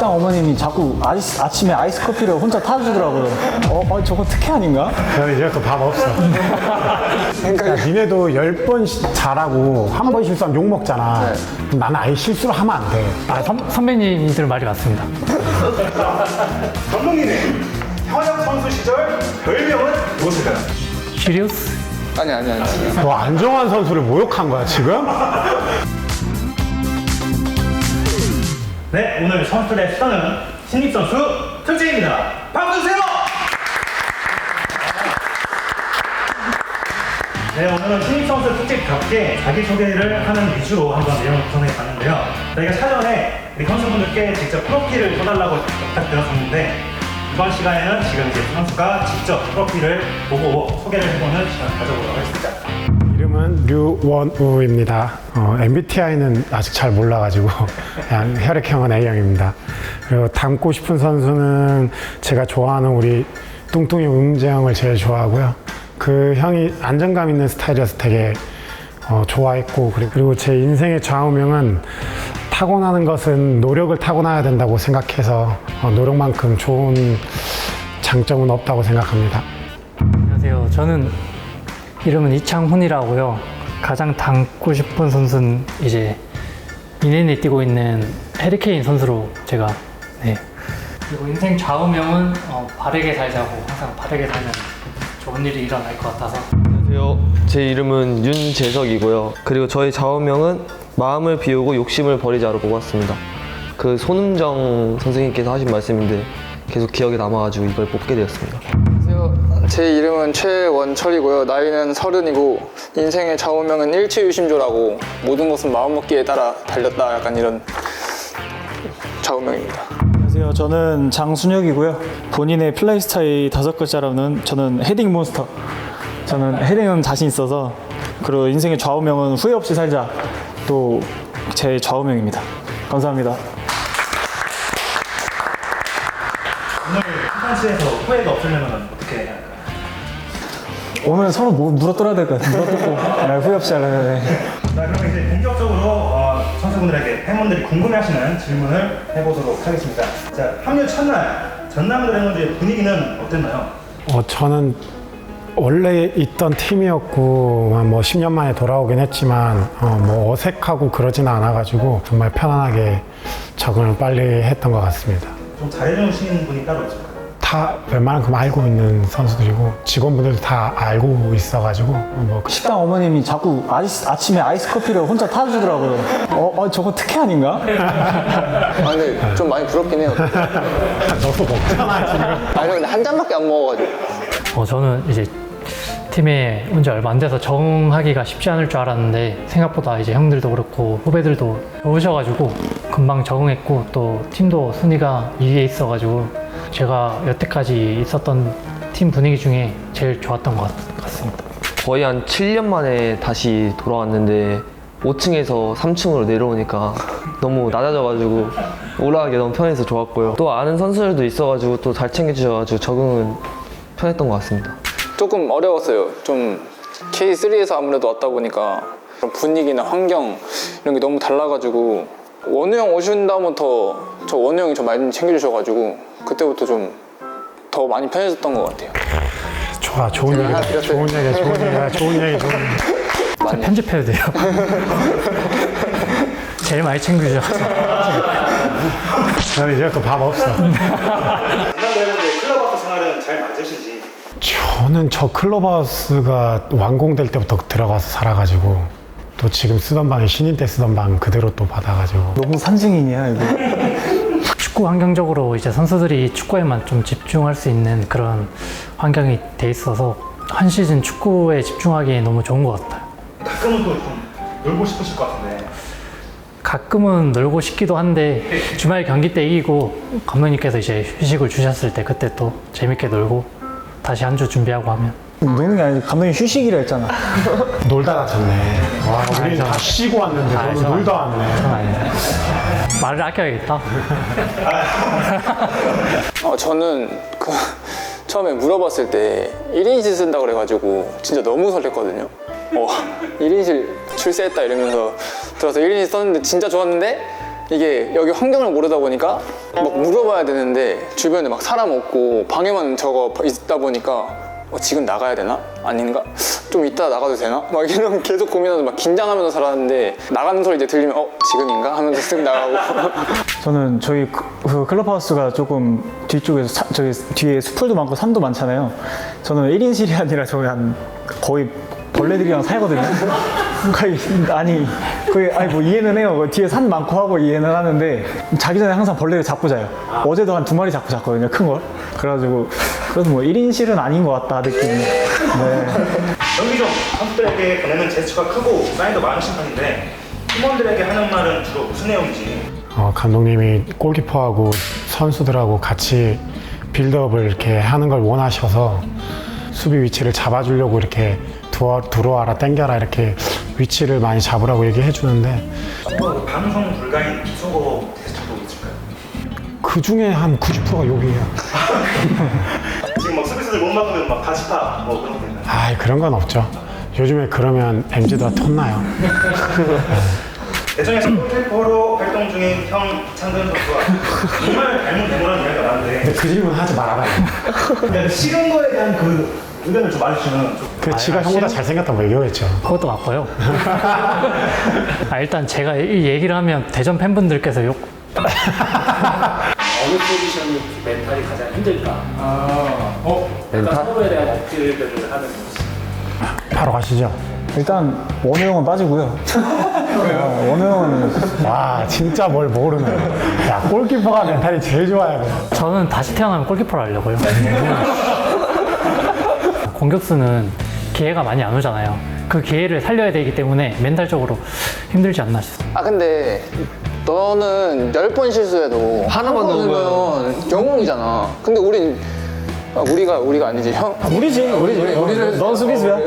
식당 어머님이 자꾸 아이스, 아침에 아이스 커피를 혼자 타주더라고요. 어, 어 저거 특혜 아닌가? 저 이제부터 밥 없어. 그러니까 니네도 10번 잘하고 한 번 실수하면 욕 먹잖아. 나는 아예 실수를 하면 안 돼. 아, 선, 선배님들 말이 맞습니다. 감독님의 현역 선수 시절 별명은 무엇일까요? 시리우스? 아니 아니 아니 너 안정환 선수를 모욕한 거야, 지금? 네, 오늘 선수들의 수단은 신입선수 특징입니다. 박수 주세요! 네, 오늘은 신입선수 특집답게 자기소개를 하는 위주로 한번 내용을 구성해 봤는데요. 저희가 사전에 우리 선수분들께 직접 프로필을 써달라고 부탁드렸었는데 이번 시간에는 지금 이제 선수가 직접 프로필을 보고 소개를 해보는 시간 가져보도록 하겠습니다. 이름은 류원우입니다. 어, MBTI는 아직 잘 몰라가지고 그냥 혈액형은 A형입니다. 그리고 닮고 싶은 선수는 제가 좋아하는 우리 뚱뚱이 음재형을 제일 좋아하고요. 그 형이 안정감 있는 스타일이어서 되게 어, 좋아했고 그리- 그리고 제 인생의 좌우명은 타고나는 것은 노력을 타고나야 된다고 생각해서 어, 노력만큼 좋은 장점은 없다고 생각합니다. 안녕하세요. 저는 이름은 이창훈이라고요. 가장 닮고 싶은 선수는 이제 이내에 뛰고 있는 해리케인 선수로 제가 네. 그리고 인생 좌우명은 어, 바르게 살자고 항상 바르게 살면 좋은 일이 일어날 것 같아서 안녕하세요. 제 이름은 윤재석이고요. 그리고 저희 좌우명은 마음을 비우고 욕심을 버리자로 뽑았습니다. 그 손흥정 선생님께서 하신 말씀인데 계속 기억에 남아가지고 이걸 뽑게 되었습니다. 제 이름은 최원철이고요 나이는 서른이고 인생의 좌우명은 일치유심조라고 모든 것은 마음먹기에 따라 달렸다 약간 이런 좌우명입니다 안녕하세요. 저는 장순혁이고요. 본인의 플레이 스타일 다섯 글자로는 저는 헤딩 몬스터. 저는 헤딩은 자신 있어서 그리고 인생의 좌우명은 후회 없이 살자. 또 제 좌우명입니다. 감사합니다. 오늘 컨텐츠에서 후회가 없으려면 어떻게 해야 할까요? 오늘 서로 뭐 물어뜯어야 될 것 같아요. 물어뜯고 네, 후회 없이 하려면 네. 자, 그러면 이제 본격적으로 어, 선수분들에게 팬분들이 궁금해하시는 질문을 해보도록 하겠습니다. 자, 합류 첫날 전남 드래곤즈의 분위기는 어땠나요? 어, 저는 원래 있던 팀이었고 뭐 10년 만에 돌아오긴 했지만 어, 뭐 어색하고 그러지는 않아가지고 정말 편안하게 적응을 빨리 했던 것 같습니다. 좀 잘해주시는 분이 따로 있을까요? 다 웬만큼 알고 있는 선수들이고 직원분들도 다 알고 있어가지고 뭐 식당 어머님이 자꾸 아이스, 아침에 아이스 커피를 혼자 타주더라고요. 어, 어 저거 특혜 아닌가? 아 근데 좀 많이 부럽긴 해요 너도 먹잖아 지금. 아니 근데 한 잔밖에 안 먹어가지고 어, 저는 이제 팀에 온 지 얼마 안 돼서 적응하기가 쉽지 않을 줄 알았는데 생각보다 이제 형들도 그렇고 후배들도 좋으셔가지고 금방 적응했고 또 팀도 순위가 2위에 있어가지고 제가 여태까지 있었던 팀 분위기 중에 제일 좋았던 것 같- 같습니다. 거의 한 7년 만에 다시 돌아왔는데 5층에서 3층으로 내려오니까 너무 낮아져가지고 올라가기 너무 편해서 좋았고요. 또 아는 선수들도 있어가지고 또 잘 챙겨주셔가지고 적응은 편했던 것 같습니다. 조금 어려웠어요 좀 K3에서 아무래도 왔다 보니까 분위기나 환경 이런 게 너무 달라가지고 원우 형 오신 다음부터 저 원우 형이 저 많이 챙겨주셔가지고 그때부터 좀 더 많이 편해졌던 것 같아요 좋아 좋은 제가 얘기다. 하나 드렸어요. 좋은 얘기 좋은 얘기 좋은 얘기 좋은 얘기. 많이 편집해도 돼요. 제일 많이 챙겨주셔서 저 이제부터 밥 없어. 생활은 잘 맞으신지 저는 저 클럽하우스가 완공될 때부터 들어가서 살아가지고 또 지금 쓰던 방이 신인 때 쓰던 방 그대로 또 받아가지고 너무 산증인이야 이거. 축구 환경적으로 이제 선수들이 축구에만 좀 집중할 수 있는 그런 환경이 돼 있어서 한 시즌 축구에 집중하기에 너무 좋은 것 같아요. 가끔은 또 좀 놀고 싶으실 것 같은데 가끔은 놀고 싶기도 한데 주말 경기 때 이기고 감독님께서 이제 휴식을 주셨을 때 그때 또 재밌게 놀고 다시 한 주 준비하고 하면 노는 게 아니고 감독님 휴식이라 했잖아. 놀다 다쳤네. 와 우리 저- 다 쉬고 왔는데 아, 너는 저- 놀다 왔네. 그건 아닌데 말을 아껴야겠다. 어, 저는 그 처음에 물어봤을 때 1인실 쓴다고 그래가지고 진짜 너무 설렜거든요. 어, 1인실 출세했다 이러면서 들어서 1인실 썼는데 진짜 좋았는데 이게 여기 환경을 모르다 보니까 막 물어봐야 되는데 주변에 막 사람 없고 방에만 저거 있다 보니까 어, 지금 나가야 되나? 아닌가? 좀 이따 나가도 되나? 막 이런 계속 고민하면서 막 긴장하면서 살았는데 나가는 소리 이제 들리면 어 지금인가? 하면서 쓱 나가고 저는 저희 그- 그 클럽하우스가 조금 뒤쪽에서 사- 저기 뒤에 숲풀도 많고 산도 많잖아요. 저는 1인실이 아니라 저희 한 거의 벌레들이랑 살거든요. 아니 거의 아니 뭐 이해는 해요. 그 뒤에 산 많고 하고 이해는 하는데 자기 전에 항상 벌레를 잡고 자요. 어제도 한 두 마리 잡고 잤거든요. 큰 걸. 그래가지고 그래도 뭐 1인실은 아닌 것 같다 느낌이. 네. 경기중 선수들에게 보내는 제스처가 크고 사인도 많으신 편인데 팀원들에게 하는 말은 주로 무슨 내용인지 어, 감독님이 골키퍼하고 선수들하고 같이 빌드업을 이렇게 하는 걸 원하셔서 수비 위치를 잡아주려고 이렇게 두어, 들어와라 땡겨라 이렇게 위치를 많이 잡으라고 얘기해 주는데 또 방송 불가인 그 중에 한 90%가 욕이에요. 지금 막 서비스들 못 막으면 막 가시파 뭐 그런 거 있나요? 아 그런 건 없죠. 요즘에 그러면 MZ들한테 혼나요. 대전에서 골키퍼로 활동 중인 형 창근 선수와 정말 닮은 대모라는 이야기가 많은데 근데 그 질문 하지 말아라. 그러니까 싫은 거에 대한 그 의견을 좀 말해주시면 좀 그 지가 형보다 잘생겼다고 얘기했죠. 그것도 맞고요. 아, 일단 제가 이 얘기를 하면 대전 팬분들께서 욕 어느 포지션이 멘탈이 가장 힘들까? 멘탈? 서로에 대한 어필들을 하는 모습. 바로 가시죠. 일단 원우 형은 빠지고요. 어, 원우 형은 와 진짜 뭘 모르네. 야 골키퍼가 멘탈이 제일 좋아야 돼. 저는 다시 태어나면 골키퍼를 하려고요. 공격수는 기회가 많이 안 오잖아요. 그 기회를 살려야 되기 때문에 멘탈적으로 힘들지 않나 싶습니다. 아 근데 너는 열 번 실수해도 하나만 넣으면 영웅이잖아 근데 우린 아, 우리가 우리가 아니지 형 우리지, 우리지. 우리를 넌 수비수야.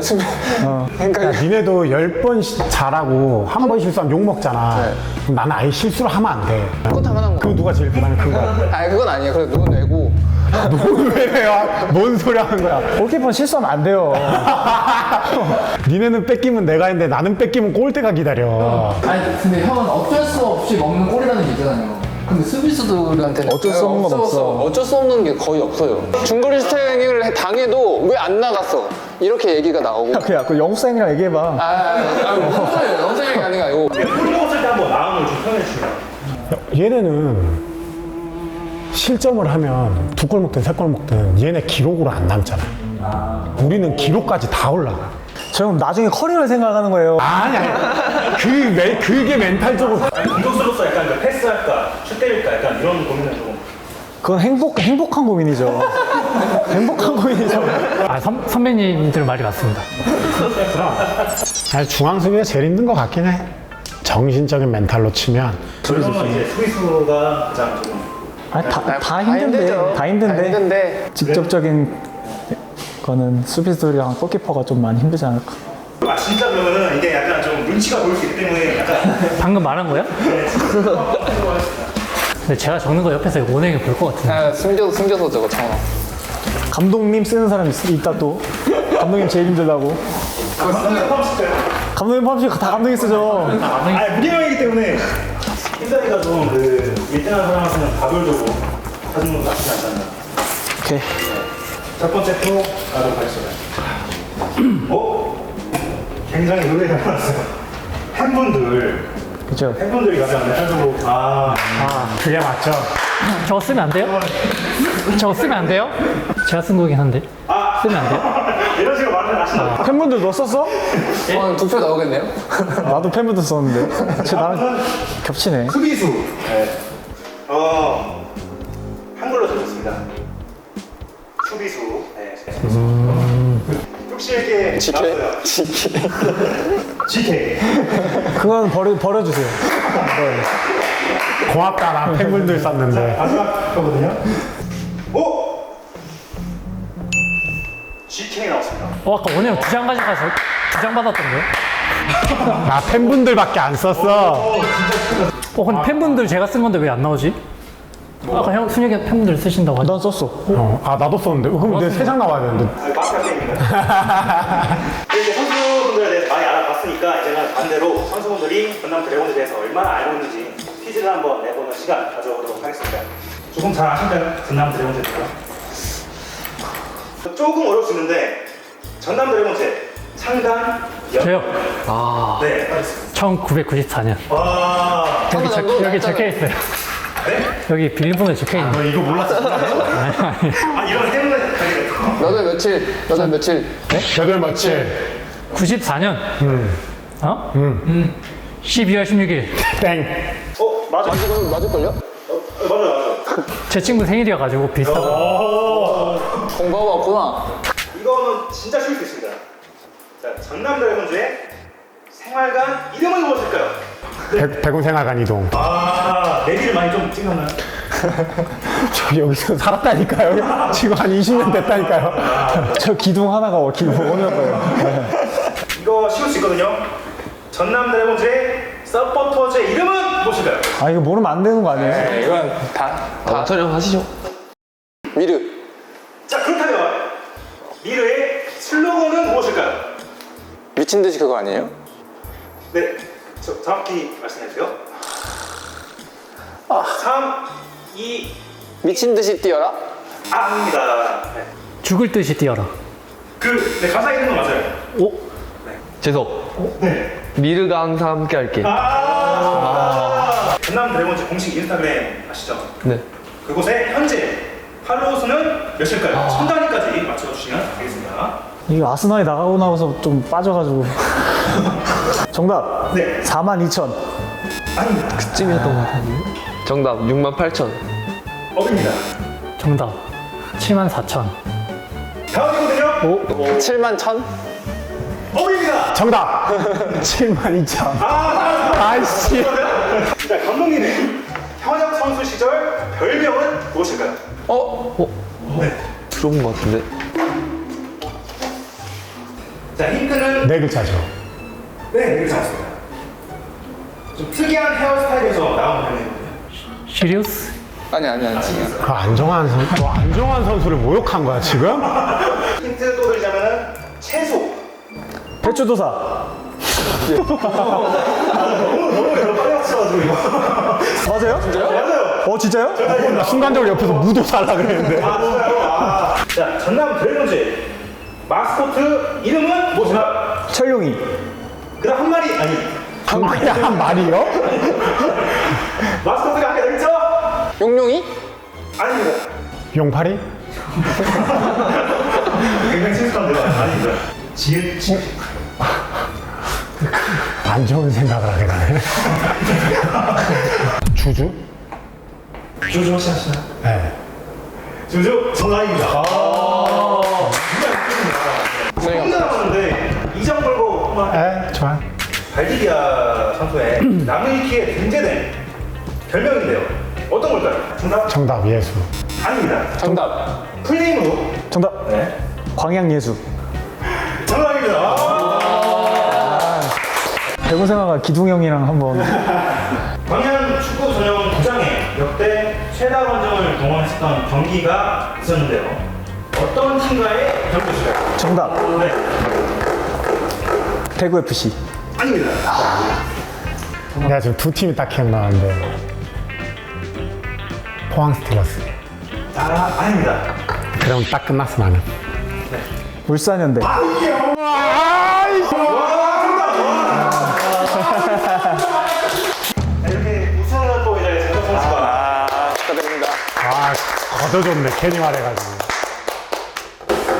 그러니까 야, 니네도 열 번 잘하고 한 번 실수하면 욕 먹잖아. 그럼 나는 아예 실수를 하면 안 돼. 그건 당연한 거 그럼 누가 제일 부담이 큰 거야? 아니 그건 아니야 그래 누군 내고 너왜 내야? 뭔 소리 하는 거야? 골키퍼는 실수하면 안 돼요. 니네는 뺏기면 내가 했는데 나는 뺏기면 골대가 기다려. 아니 근데 형은 어쩔 수 없이 먹는 꼴이라는 게 있잖아요. 근데 수비수들한테는 어쩔 수 없는 건 없어. 어쩔 수 없는 게 거의 없어요 중거리 스탱을 당해도 왜 안 나갔어 이렇게 얘기가 나오고 그야, 그 영수생이랑 얘기해봐. 아, 아, 아, 소리예요 영생이 게 아니고 골 먹었을 때 한번 마음을 좀 표현해 주시면 얘네는 실점을 하면 두 골 먹든 세 골 먹든 얘네 기록으로 안 남잖아. 우리는 기록까지 다 올라가. 저 형 나중에 커리어를 생각하는 거예요. 아니 아니. 그 매, 그게 멘탈적으로 아니 공격수로서 약간 그 패스할까 슛 때릴까 약간 이런 고민을 좀 그건 행복, 행복한 고민이죠. 행복한 고민이죠. 아, 선, 선배님들 말이 맞습니다. 아니, 중앙 수비가 제일 힘든 것 같긴 해. 정신적인 멘탈로 치면 그러면 이제 수비수가 가장 조금 아, 다, 다 다 힘든데. 힘들죠. 다 힘든데. 다 힘든데 직접적인 거는 수비수들이랑 골키퍼가 좀 많이 힘들지 않을까. 아 진짜 그러면은 이게 약간 좀 눈치가 보일 수 있기 때문에 약간 방금 말한 거요? 근데 제가 적는 거 옆에서 원행이 볼 것 같은데. 아, 숨겨서 숨겨서 저거 청어 감독님 쓰는 사람 있, 있다 또. 감독님 제일 힘들다고. 감독님 포함시 다 감독님 쓰죠. 아니 무리명이기 때문에 힘들니까 좀그 1등하는 사람한테는 밥을 주고 사주는 건 나쁘지 않잖아요 오케이. 첫 번째 프로 나도 가르쳐요 어? 굉장히 의외가 많았어요 팬분들 그죠. 팬분들이 가장 멘탈적으로 아 아 그게 맞죠. 저거 쓰면 안 돼요? 저거 쓰면 안 돼요? 제가 쓴 거긴 한데. 쓰면 안 돼요? 팬분들 너 썼어? 어, 두표 나오겠네요 나도 팬분들 썼는데. 제 나랑 겹치네. 수비수 네. 어 한글로 적었습니다 수비수 네. 뚝실게 나왔어요 지켜 GK 그건 버려, 버려주세요. 고맙다 나 팬분들 썼는데. 마지막 거거든요 어, 아까 원행 두장 가져가서 두 장 받았던데요? 나 팬분들밖에 안 썼어. 어, 근데 팬분들 제가 쓴 건데 왜 안 나오지? 아까 형, 순혁이 팬분들 쓰신다고 하죠? 난 썼어. 어, 아 나도 썼는데. 그럼 내세장 나와야 되는데. 아, 마스크 학생입니다. 이제 선수분들에 대해서 많이 알아봤으니까 이제는 반대로 선수분들이 전남 드래곤에 대해서 얼마나 알고 있는지 퀴즈를 한번 내보는 시간 가져보도록 하겠습니다. 조금 잘 아실까요? 전남 드래곤즈입니다. 조금 어려울 수 있는데 전남 드래곤즈 창단 연... 저요. 네, 알겠습니다. 1994년. 와, 여기, 적, 여기 적혀 있어요. 네? 여기 비밀번호 적혀 있는. 너 이거 몰랐어? 아 이런 행운을 가게. 몇월 며칠? 몇월 며칠? 여덟 며칠 94년. 어? 음. 12월 16일. 땡 어 맞아. 맞을, 맞을걸요? 어, 맞아 맞아. 제 친구 생일이어가지고 비슷하고. 오. 공부하고 왔구나. 진짜 쉬울 수 있습니다. 자, 전남 드래곤즈의 생활관 이름은 무엇일까요? 백- 백운생활관 이동 아, 내비를 많이 좀 찍었나요? 저 여기서 살았다니까요 지금 한 20년 됐다니까요 저 기둥 하나가 기둥 오늘까요 이거 쉬울 수 있거든요. 전남 드래곤즈의 서포터즈의 이름은 무엇일까요? 아 이거 모르면 안 되는 거 아니에요? 네, 이건 다, 다 촬영하시죠. 미르. 자, 그렇다면 미르의 슬로건은 무엇일까요? 미친 듯이 그거 아니에요? 네, 저, 정확히 말씀해 주세요. 3, 2, 미친 듯이 뛰어라? 아닙니다. 네. 죽을 듯이 뛰어라. 그, 네, 가사 이름은 맞아요. 재석. 네. 미르가 항상 함께 할게. 아, 전남 드래곤즈 공식 인스타그램 아시죠? 네. 그곳에 현재 팔로우 수는 몇일까요? 천 단위까지 맞춰주시면 되겠습니다. 이거 아스날에 나가고 나서 좀 빠져가지고 정답 네, 4만 2천 아닙니다. 찜이었던 것 같은데. 정답 6만 8천. 업입니다. 정답. 7만 4천. 다음이거든요. 7만 천? 업입니다. 정답 7만 2천 아, 아이씨 자, 감독님의 현역 선수 시절 별명은 무엇일까요? 어? 들어본 것 같은데. 자, 힌트는 네 글자죠 네, 이렇게 잡았습니다. 좀 특이한 헤어스타일에서 나온 별명이거든요. 시리우스? 아니, 아니, 아니. 그 안정환 선, 너 안정환 선수를 모욕한 거야 지금? 힌트 또 드리자면은 채소. 배추도사 너무 너무 여러 빨리 맞춰가지고 이거. 맞아요? 맞아요. 어 진짜요? 나 순간적으로 옆에서 무도 살라 그랬는데 아? 아. 자, 전남 드래곤즈 마스코트 이름은 무엇일까? 철룡이 그다음 한 마리 아니 한 마리 한 말이요? 마스코트가 한개더 있죠? 용룡이? 아닙니다. 용팔이? 굉장히 친숙한데요. 아닙니다. 지은 지. 안 좋은 생각을 하게 되네 주주? 주주 혹시 하시나요? 네 주주 정답입니다. 아. 네. 혼자 남았는데 이정 걸고 한번 에, 좋아 발디비아 선수의 나무위키에 등재된 별명인데요. 어떤 걸까요? 정답? 정답 예수 아닙니다. 정답. 풀네임으로 정답 네. 광양예수 정답입니다. 아. 배구 생활가 기둥 형이랑 한번 광양 축구 전용 구장에 최다 관중을 동원했었던 경기가 있었는데요. 어떤 팀과의 경기였을까요? 정답 네. 대구FC 아닙니다. 내가 지금 두 팀이 딱 기억나는데 포항 스티커스 아, 아닙니다. 그럼 딱 끝났어 나는 울산현대 와, 정답! 와. 걷어줬네 괜히 말해가지고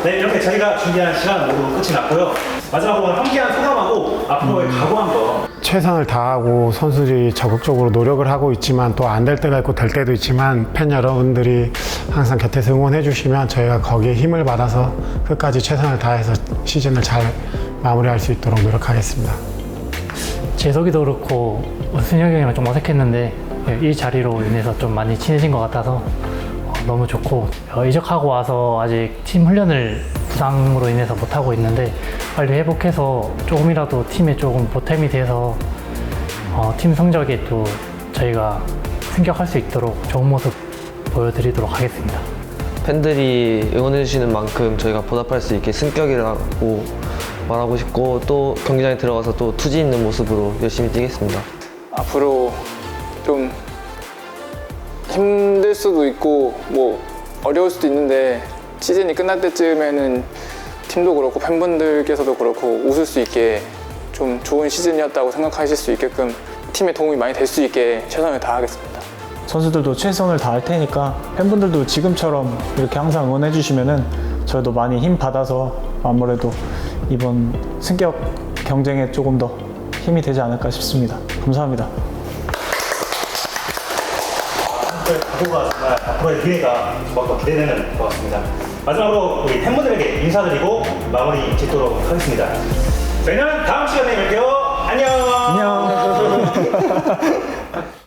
네, 이렇게 저희가 준비한 시간 모두 끝이 났고요. 마지막으로 함께한 소감하고 앞으로의 각오 한번 최선을 다하고 선수들이 적극적으로 노력을 하고 있지만 또 안 될 때가 있고 될 때도 있지만 팬 여러분들이 항상 곁에서 응원해 주시면 저희가 거기에 힘을 받아서 끝까지 최선을 다해서 시즌을 잘 마무리할 수 있도록 노력하겠습니다. 재석이도 그렇고 순혁이 형이랑 좀 어색했는데 이 자리로 인해서 좀 많이 친해진 것 같아서 어, 너무 좋고 어, 이적하고 와서 아직 팀 훈련을 부상으로 인해서 못 하고 있는데 빨리 회복해서 조금이라도 팀에 조금 보탬이 돼서 어, 팀 성적에 또 저희가 승격할 수 있도록 좋은 모습 보여드리도록 하겠습니다. 팬들이 응원해주시는 만큼 저희가 보답할 수 있게 승격이라고 말하고 싶고 또 경기장에 들어가서 또 투지 있는 모습으로 열심히 뛰겠습니다. 앞으로 좀 힘들 수도 있고 뭐 어려울 수도 있는데 시즌이 끝날 때쯤에는 팀도 그렇고 팬분들께서도 그렇고 웃을 수 있게 좀 좋은 시즌이었다고 생각하실 수 있게끔 팀에 도움이 많이 될 수 있게 최선을 다하겠습니다. 선수들도 최선을 다할 테니까 팬분들도 지금처럼 이렇게 항상 응원해 주시면은 저희도 많이 힘 받아서 아무래도 이번 승격 경쟁에 조금 더 힘이 되지 않을까 싶습니다. 감사합니다. 각오가 정말 앞으로의 기회가 정말 더 기대되는 것 같습니다. 마지막으로 우리 팬분들에게 인사드리고 마무리 짓도록 하겠습니다. 저희는 다음 시간에 뵐게요. 안녕. 안녕.